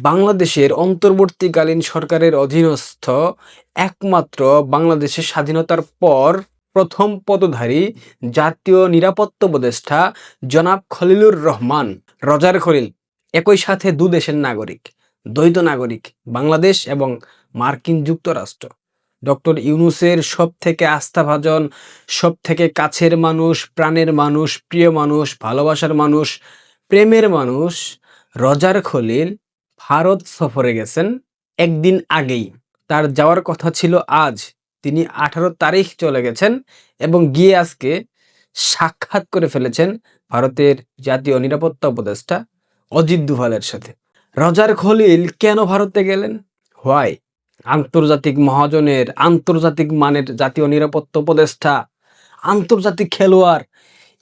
বাংলাদেশের অন্তর্বর্তীকালীন সরকারের অধীনস্থ একমাত্র বাংলাদেশের স্বাধীনতার পর প্রথম পদধারী জাতীয় নিরাপত্তা উপদেষ্টা জনাব খলিলুর রহমান, রজার খলিল, একই সাথে দু দেশের নাগরিক, দ্বৈত নাগরিক, বাংলাদেশ এবং মার্কিন যুক্তরাষ্ট্র। ডক্টর ইউনুসের সব থেকে আস্থাভাজন সব থেকে কাছের মানুষ, প্রাণের মানুষ, প্রিয় মানুষ, ভালোবাসার মানুষ, প্রেমের মানুষ রজার খলিল ভারত সফরে গেছেন একদিন আগেই। তার যাওয়ার কথা ছিল আজ। তিনি আঠারো তারিখ চলে গেছেন এবং গিয়ে আজকে সাক্ষাৎ করে ফেলেছেন ভারতের জাতীয় নিরাপত্তা উপদেষ্টা অজিত দুভালের সাথে। রজার খলিল, কেন ভারতে গেলেন? হোয়াই? আন্তর্জাতিক মহাজনের আন্তর্জাতিক মানের জাতীয় নিরাপত্তা উপদেষ্টা, আন্তর্জাতিক খেলোয়াড়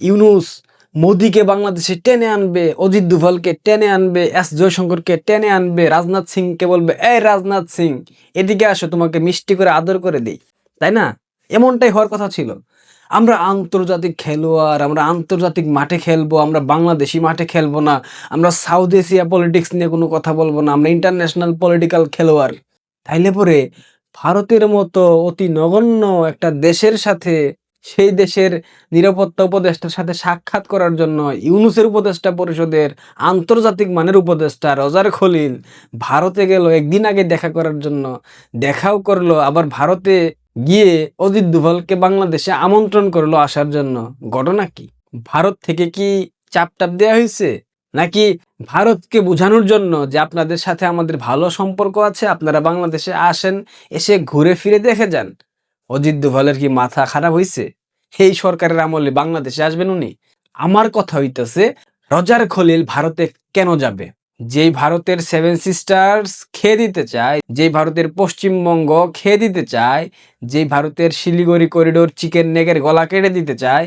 ইউনুস মোদিকে বাংলাদেশে টেনে আনবে, অজিত দুভালকে টেনে আনবে, এস জয়শঙ্করকে টেনে আনবে, রাজনাথ সিংকে বলবে, এই রাজনাথ সিং, এদিকে আসো, তোমাকে মিষ্টি করে আদর করে দিই। তাই না? এমনটাই হওয়ার কথা ছিল। আমরা আন্তর্জাতিক খেলোয়াড়, আমরা আন্তর্জাতিক মাঠে খেলব, আমরা বাংলাদেশি মাঠে খেলব না, আমরা সাউথ এশিয়া পলিটিক্স নিয়ে কোনো কথা বলব না, আমরা ইন্টারন্যাশনাল পলিটিক্যাল খেলোয়াড়। তাইলে পরে ভারতের মতো অতি নগণ্য একটা দেশের সাথে সেই দেশের নিরাপত্তা উপদেষ্টার সাথে সাক্ষাৎ করার জন্য ইউনুসের উপদেষ্টা পরিষদের আন্তর্জাতিক মানের উপদেষ্টা রজার খলিল ভারতে গেল, একদিন আগে দেখা করার জন্য। দেখাও করল, আবার ভারতে গিয়ে অজিত দুভালকে বাংলাদেশে আমন্ত্রণ করল আসার জন্য। ঘটনা কি? ভারত থেকে কি চাপ টাপ দেওয়া হয়েছে? নাকি ভারতকে বোঝানোর জন্য যে আপনাদের সাথে আমাদের ভালো সম্পর্ক আছে, আপনারা বাংলাদেশে আসেন, এসে ঘুরে ফিরে দেখে যান? অজিত দোভালের কি মাথা খারাপ হয়েছে এই সরকারের আমলে বাংলাদেশে আসবেন উনি? আমার কথা হইতেছে, রজার খলিল ভারতে কেন যাবে? যেই ভারতের সেভেন সিস্টার্স খেয়ে দিতে চায়, যেই ভারতের পশ্চিমবঙ্গ খেয়ে দিতে চায়, যেই ভারতের শিলিগুড়ি করিডোর চিকেন নেগের গলা কেটে দিতে চায়,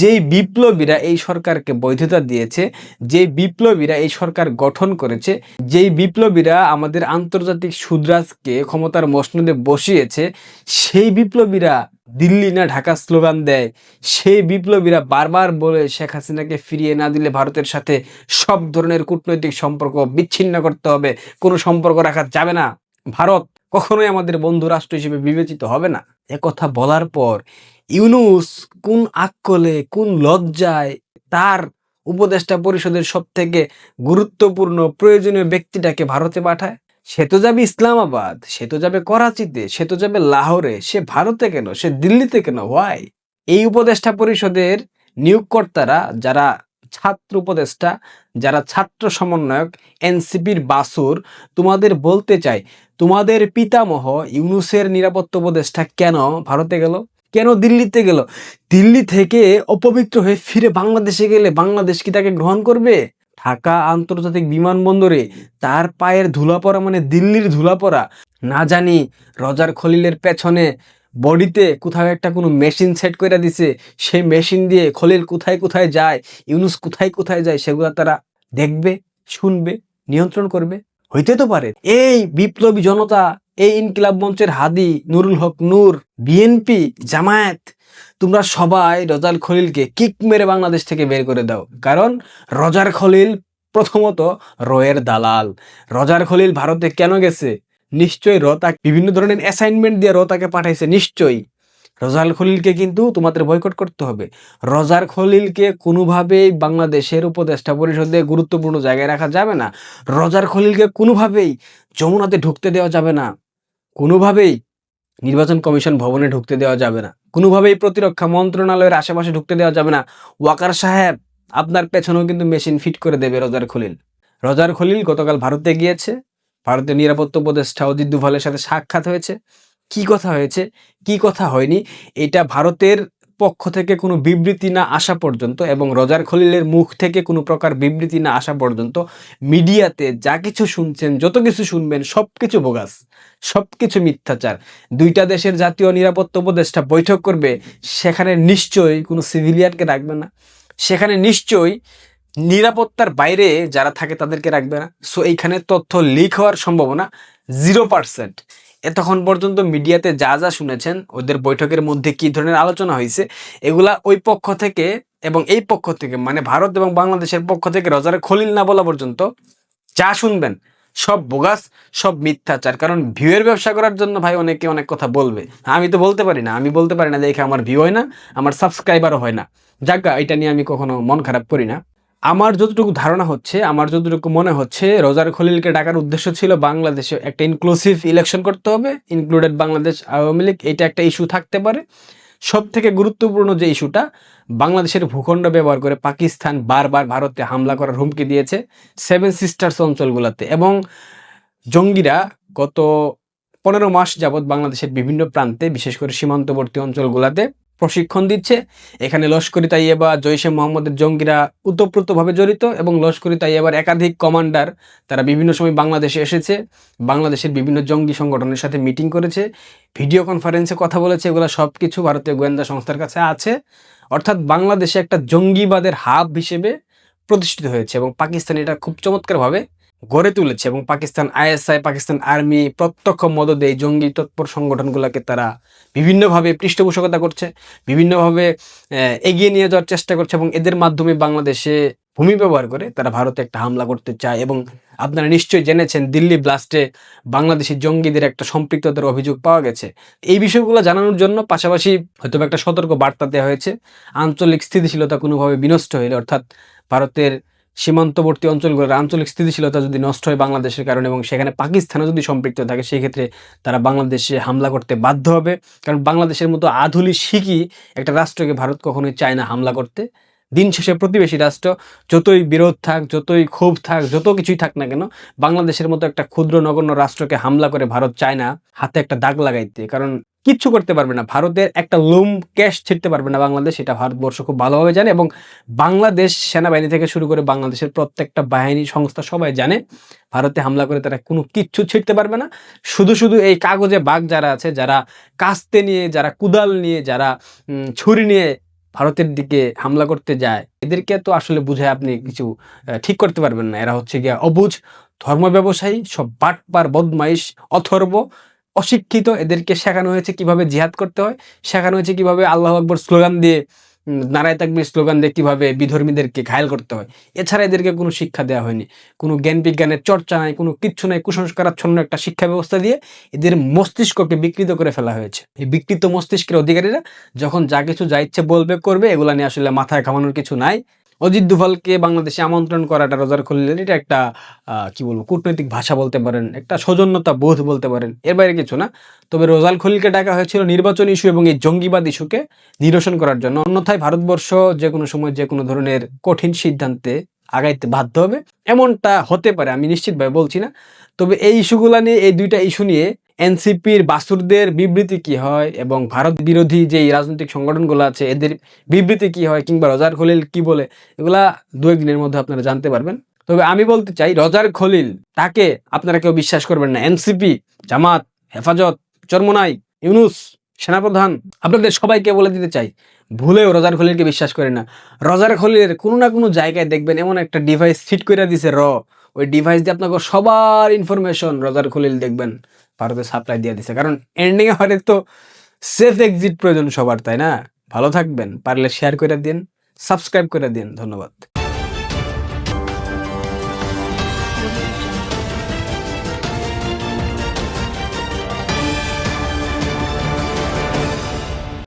যেই বিপ্লবীরা এই সরকারকে বৈধতা দিয়েছে, যেই বিপ্লবীরা এই সরকার গঠন করেছে, যেই বিপ্লবীরা আমাদের আন্তর্জাতিক সুদ্রাজকে ক্ষমতার মসনদে বসিয়েছে, সেই বিপ্লবীরা দিল্লি না ঢাকা স্লোগান দেয়। সেই বিপ্লবীরা বারবার বলে শেখ হাসিনাকে ফিরিয়ে না দিলে ভারতের সাথে সব ধরনের কূটনৈতিক সম্পর্ক বিচ্ছিন্ন করতে হবে। কোনো সম্পর্ক রাখা যাবে না। ভারত কখনোই আমাদের বন্ধু রাষ্ট্র হিসেবে বিবেচিত হবে না। কথা বলার পর ইউনুস কোন আকলে কোন লজ্জায় তার উপদেষ্টা পরিষদের সব থেকে গুরুত্বপূর্ণ প্রয়োজনীয় ব্যক্তিটাকে ভারতে পাঠায়? সে তো যাবে ইসলামাবাদ, সে তো যাবে করাচিতে, সে তো যাবে লাহোরে, সে ভারতে কেন, সে দিল্লিতে কেন হোয়াই এই উপদেষ্টা পরিষদের নিয়োগকর্তারা যারা ছাত্র উপদেষ্টা, যারা ছাত্র সমন্বয়ক, এনসিপির বাসুর, তোমাদের বলতে চাই, তোমাদের পিতামহ ইউনুসের নিরাপত্তা উপদেষ্টা কেন ভারতে গেল? কেন দিল্লিতে গেল? দিল্লি থেকে অপবিত্র হয়ে ফিরে বাংলাদেশে গেলে বাংলাদেশ কি তাকে গ্রহণ করবে? ঢাকা আন্তর্জাতিক বিমানবন্দরে তার পায়ের ধুলা পড়া মানে দিল্লির ধুলা পড়া না জানি রজার খলিলের পেছনে বডিতে কোথাও একটা কোনো মেশিন সেট করে দিছে, সেই মেশিন দিয়ে খলিল কোথায় কোথায় যায়, ইউনুস কোথায় কোথায় যায় সেগুলো তারা দেখবে, শুনবে, নিয়ন্ত্রণ করবে। হইতে তো পারে। এই বিপ্লবী জনতা, এই ইনকিলাব মঞ্চের হাদি নুরুল হক নূর, বিএনপি, জামায়াত তোমরা সবাই রজার খলিলকে কিক মেরে বাংলাদেশ থেকে বের করে দাও। কারণ রজার খলিল প্রথমত রয়ের দালাল। রজার খলিল ভারতে কেন গেছে? নিশ্চয়ই র তাকে বিভিন্ন ধরনের অ্যাসাইনমেন্ট দিয়ে র তাকে পাঠাইছে, নিশ্চয়ই। রজার খলিলকে কিন্তু তোমাদের বয়কট করতে হবে। রজার খলিলকে কোনোভাবেই বাংলাদেশের উপদেষ্টা পরিষদে গুরুত্বপূর্ণ জায়গায় রাখা যাবে না। রজার খলিলকে কোনোভাবেই যমুনাতে ঢুকতে দেওয়া যাবে না। কোনোভাবেই। নির্বাচন কমিশন ভবনে ঢুকতে দেওয়া যাবে না। কোনোভাবেই প্রতিরক্ষা মন্ত্রণালয়ের আশেপাশে ঢুকতে দেওয়া যাবে না। ওয়াকার সাহেব, আপনার পেছনেও কিন্তু মেশিন ফিট করে দেবে রজার খলিল। রজার খলিল গতকাল ভারতে গিয়েছে। ভারতের নিরাপত্তা উপদেষ্টা অজিত দুভালের সাথে সাক্ষাৎ হয়েছে। কি কথা হয়েছে? কি কথা হয়নি? এটা ভারতের পক্ষ থেকে কোনো বিবৃতি না আসা পর্যন্ত এবং রজার খলিলের মুখ থেকে কোনো প্রকার বিবৃতি না আসা পর্যন্ত মিডিয়াতে যা কিছু শুনছেন, যত কিছু শুনবেন সব কিছু বোগাস সব কিছু মিথ্যাচার। দুইটা দেশের জাতীয় নিরাপত্তা উপদেষ্টা বৈঠক করবে, সেখানে নিশ্চয়ই কোনো সিভিলিয়ানকে রাখবে না। সেখানে নিশ্চয়ই নিরাপত্তার বাইরে যারা থাকে তাদেরকে রাখবে না। সো এইখানে তথ্য লিক হওয়ার সম্ভাবনা জিরো পার্সেন্ট এতক্ষণ পর্যন্ত মিডিয়াতে যা যা শুনেছেন, ওদের বৈঠকের মধ্যে কি ধরনের আলোচনা হয়েছে, এগুলা ওই পক্ষ থেকে এবং এই পক্ষ থেকে মানে ভারত এবং বাংলাদেশের পক্ষ থেকে রজারে খলিল না বলা পর্যন্ত যা শুনবেন সব বোগাস, সব মিথ্যাচার। কারণ ভিউয়ের ব্যবসা করার জন্য ভাই অনেকে অনেক কথা বলবে। আমি তো বলতে পারি না, আমি বলতে পারি না দেখে আমার ভিউ হয় না, আমার সাবস্ক্রাইবারও হয় না। যাজ্ঞা এটা নিয়ে আমি কখনো মন খারাপ করি না। আমার যতটুকু ধারণা হচ্ছে, আমার যতটুকু মনে হচ্ছে, রোজার খলিলকে ডাকার উদ্দেশ্য ছিল বাংলাদেশে একটা ইনক্লুসিভ ইলেকশন করতে হবে ইনক্লুডেড বাংলাদেশ আওয়ামী লীগ, এটা একটা ইস্যু থাকতে পারে। সব থেকে গুরুত্বপূর্ণ যে ইস্যুটা বাংলাদেশের ভূখণ্ড ব্যবহার করে পাকিস্তান বারবার ভারতে হামলা করার হুমকি দিয়েছে সেভেন সিস্টার্স অঞ্চলগুলোতে। এবং জঙ্গিরা গত পনেরো মাস যাবৎ বাংলাদেশের বিভিন্ন প্রান্তে, বিশেষ করে সীমান্তবর্তী অঞ্চলগুলোতে প্রশিক্ষণ দিচ্ছে। এখানে লস্করি তাইয়েবা জৈশে মোহাম্মদের জঙ্গিরা উতপ্রোতভাবে জড়িত এবং লস্করি তাইয়েবার একাধিক কমান্ডার তারা বিভিন্ন সময় বাংলাদেশে এসেছে। বাংলাদেশের বিভিন্ন জঙ্গি সংগঠনের সাথে মিটিং করেছে। ভিডিও কনফারেন্সে কথা বলেছে। এগুলো সব কিছু ভারতীয় গোয়েন্দা সংস্থার কাছে আছে। অর্থাৎ বাংলাদেশে একটা জঙ্গিবাদের হাব হিসেবে প্রতিষ্ঠিত হয়েছে এবং পাকিস্তান এটা খুব চমৎকারভাবে গড়ে তুলেছে এবং পাকিস্তান আইএসআই, পাকিস্তান আর্মি প্রত্যক্ষ মদদে এই জঙ্গি তৎপর সংগঠনগুলোকে তারা বিভিন্নভাবে পৃষ্ঠপোষকতা করছে, বিভিন্নভাবে এগিয়ে নিয়ে যাওয়ার চেষ্টা করছে এবং এদের মাধ্যমে বাংলাদেশে ভূমি ব্যবহার করে তারা ভারতে একটা হামলা করতে চায় এবং আপনারা নিশ্চয়ই জেনেছেন দিল্লি ব্লাস্টে বাংলাদেশি জঙ্গিদের একটা সম্পৃক্ততার অভিযোগ পাওয়া গেছে। এই বিষয়গুলো জানানোর জন্য পাশাপাশি হয়তো একটা সতর্ক বার্তা দেওয়া হয়েছে, আঞ্চলিক স্থিতিশীলতা কোনোভাবে বিনষ্ট হলে অর্থাৎ ভারতের সীমান্তবর্তী অঞ্চলগুলোর আঞ্চলিক স্থিতিশীলতা যদি নষ্ট হয় বাংলাদেশের কারণে এবং সেখানে পাকিস্তানও যদি সম্পৃক্ত থাকে সেই ক্ষেত্রে তারা বাংলাদেশে হামলা করতে বাধ্য হবে। কারণ বাংলাদেশের মতো আধুলি শিখি একটা রাষ্ট্রকে ভারত কখনোই চায় না হামলা করতে। দিন শেষে প্রতিবেশী রাষ্ট্র, যতই বিরোধ থাক, যতই ক্ষোভ থাক, যত কিছুই থাক না কেন, বাংলাদেশের মতো একটা ক্ষুদ্র নগণ্য রাষ্ট্রকে হামলা করে ভারত চায় না, হাতে একটা দাগ লাগাইতে। কারণ কিচ্ছু করতে পারবে না। ভারতের একটা লোম ক্যাশ ছিটতে পারবে না বাংলাদেশ এটা ভারতবর্ষ খুব ভালোভাবে জানে এবং বাংলাদেশ সেনাবাহিনী থেকে শুরু করে বাংলাদেশের প্রত্যেকটা বাহিনী সংস্থা সবাই জানে, ভারতে হামলা করে তারা কোনো কিচ্ছু ছিটতে পারবে না। শুধু শুধু এই কাগজে বাঘ যারা আছে, যারা কাস্তে নিয়ে, যারা কুদাল নিয়ে, যারা ছুরি নিয়ে ভারতের দিকে হামলা করতে যায়, এদেরকে তো আসলে বুঝে আপনি কিছু ঠিক করতে পারবেন না। এরা হচ্ছে গিয়া অবুঝ ধর্ম ব্যবসায়ী সব বাটপার, বদমাইশ, অথর্ব অশিক্ষিত, এদেরকে শেখানো হয়েছে কীভাবে জিহাদ করতে হয়, শেখানো হয়েছে কীভাবে আল্লাহ আকবর স্লোগান দিয়ে নারায় তাকবির স্লোগান দিয়ে কীভাবে বিধর্মীদেরকে ঘায়ল করতে হয়। এছাড়া এদেরকে কোনো শিক্ষা দেওয়া হয়নি। কোনো জ্ঞান বিজ্ঞানের চর্চা নাই, কোনো কিচ্ছু নাই, কুসংস্কারাচ্ছন্ন একটা শিক্ষা ব্যবস্থা দিয়ে এদের মস্তিষ্ককে বিকৃত করে ফেলা হয়েছে। এই বিকৃত মস্তিষ্কের অধিকারীরা যখন যা কিছু, যা ইচ্ছে বলবে, করবে, এগুলা নিয়ে আসলে মাথায় ঘামানোর কিছু নাই। অজিত দুভালকে বাংলাদেশে আমন্ত্রণ করাটা রোজার খুললেন এটা একটা কি বলব, কূটনৈতিক ভাষা বলতে পারেন, একটা সৌজন্যতা বোধ বলতে পারেন। এর বাইরে কিছু না। তবে রোজাল খলিলকে ডাকা হয়েছিল নির্বাচন ইস্যু এবং এই জঙ্গিবাদ ইস্যুকে নিরসন করার জন্য। অন্যথায় ভারতবর্ষ যে কোনো সময় যে কোনো ধরনের কঠিন সিদ্ধান্তে আগাইতে বাধ্য হবে। এমনটা হতে পারে, আমি নিশ্চিতভাবে বলছি না। তবে এই ইস্যুগুলা নিয়ে, এই দুইটা ইস্যু নিয়ে এনসিপির বাসুরদের বিবৃতি কি হয় এবং ভারত বিরোধী যে রাজনৈতিক সংগঠনগুলো আছে, এদের বিবৃতি কি হয় কিংবা রজার খলিল কি বলে, এগুলা দু একদিনের মধ্যে আপনারা জানতে পারবেন। তবে আমি বলতে চাই, রজার খলিল তাকে আপনারা কেউ বিশ্বাস করবেন না। এনসিপি, জামাত, হেফাজত, চরমোনাই, ইউনুস, সেনাপ্রধান, আপনাদের সবাইকে বলে দিতে চাই, ভুলেও রজার খলিলকে বিশ্বাস করে না। রজার খলিলের কোনো না কোনো জায়গায় দেখবেন এমন একটা ডিভাইস ফিট করে দিছে, র। ওই ডিভাইস দিয়ে আপনাকে সবার ইনফরমেশন রজার খলিল দেখবেন। ভারতে সাপ্লাই দিয়ে দিছে। কারণ এন্ডিং হলে তো সেফ এক্সিট প্রয়োজন সবার, তাই না? ভালো থাকবেন, পারলে শেয়ার করে দিন সাবস্ক্রাইব করে দিন, ধন্যবাদ।